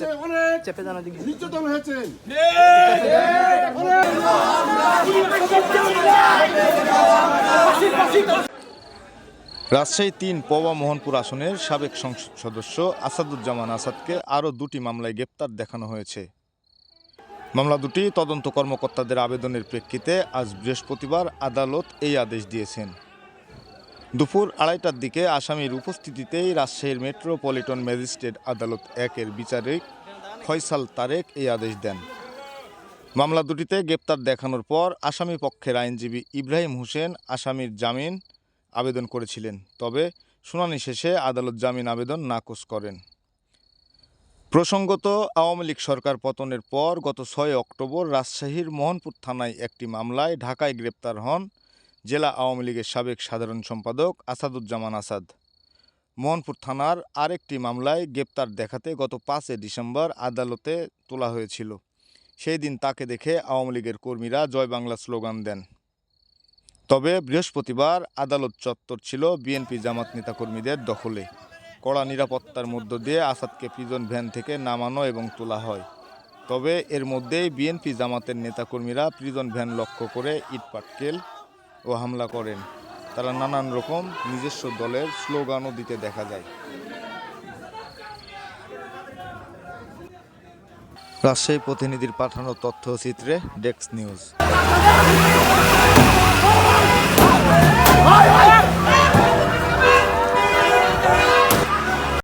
হয়েছে। অনেক। চেপে জানো দিকে। নির্যাতন হয়েছে। রাজশাহী তিন পবা মোহনপুর আসনের সাবেক সংসদ সদস্য আসাদুজ্জামান আসাদকে আরও দুটি মামলায় গ্রেপ্তার দেখানো হয়েছে। মামলা দুটি তদন্ত কর্মকর্তাদের আবেদনের প্রেক্ষিতে আজ বৃহস্পতিবার আদালত এই আদেশ দিয়েছেন। দুপুর আড়াইটার দিকে আসামির উপস্থিতিতেই রাজশাহীর মেট্রোপলিটন ম্যাজিস্ট্রেট আদালত একের বিচারিক ফয়সাল তারেক এই আদেশ দেন। মামলা দুটিতে গ্রেপ্তার দেখানোর পর আসামি পক্ষের আইনজীবী ইব্রাহিম হোসেন, আসামির জামিন আবেদন করেছিলেন। তবে শুনানি শেষে আদালত জামিন আবেদন নাকচ করেন। প্রসঙ্গত, আওয়ামী লীগ সরকার পতনের পর গত ছয় অক্টোবর রাজশাহীর মোহনপুর থানায় একটি মামলায় ঢাকায় গ্রেপ্তার হন জেলা আওয়ামী লীগের সাবেক সাধারণ সম্পাদক আসাদুজ্জামান আসাদ। মোহনপুর থানার আরেকটি মামলায় গ্রেপ্তার দেখাতে গত পাঁচে ডিসেম্বর আদালতে তোলা হয়েছিল। সেই দিন তাকে দেখে আওয়ামী লীগের কর্মীরা জয় বাংলা স্লোগান দেন। তবে বৃহস্পতিবার আদালত চত্বর ছিল বিএনপি জামাত নেতাকর্মীদের দখলে। কড়া নিরাপত্তার মধ্য দিয়ে আসাদকে প্রিজন ভ্যান থেকে নামানো এবং তোলা হয়। তবে এর মধ্যেই বিএনপি জামাতের নেতাকর্মীরা প্রিজন ভ্যান লক্ষ্য করে ইটপাটকেল ও হামলা করেন। তারা নানান রকম নিজস্ব দলের স্লোগানও দিতে দেখা যায়। রাজশাহী প্রতিনিধির পাঠানো তথ্যচিত্রে ডেক্স নিউজ।